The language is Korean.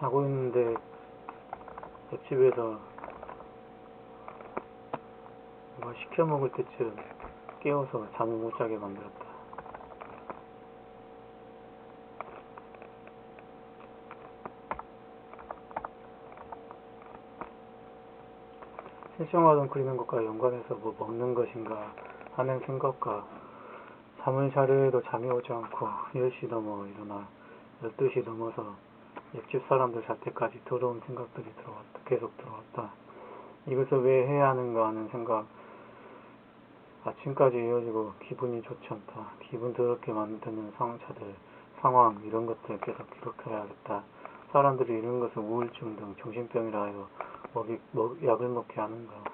자고 있는데 옆집에서 뭐 시켜 먹을 때쯤 깨워서 잠을 못 자게 만들었다. 실생활은 그리는 것과 연관해서 뭐 먹는 것인가 하는 생각과 잠을 자려 해도 잠이 오지 않고 10시 넘어 일어나 12시 넘어서 옆집 사람들 잘 때까지 더러운 생각들이 들어왔다. 계속 들어왔다. 이것을 왜 해야 하는가 하는 생각. 아침까지 이어지고 기분이 좋지 않다. 기분 더럽게 만드는 상처들, 상황, 이런 것들 계속 기록해야겠다. 사람들이 이런 것을 우울증 등 정신병이라 해서 먹이, 먹, 약을 먹게 하는가.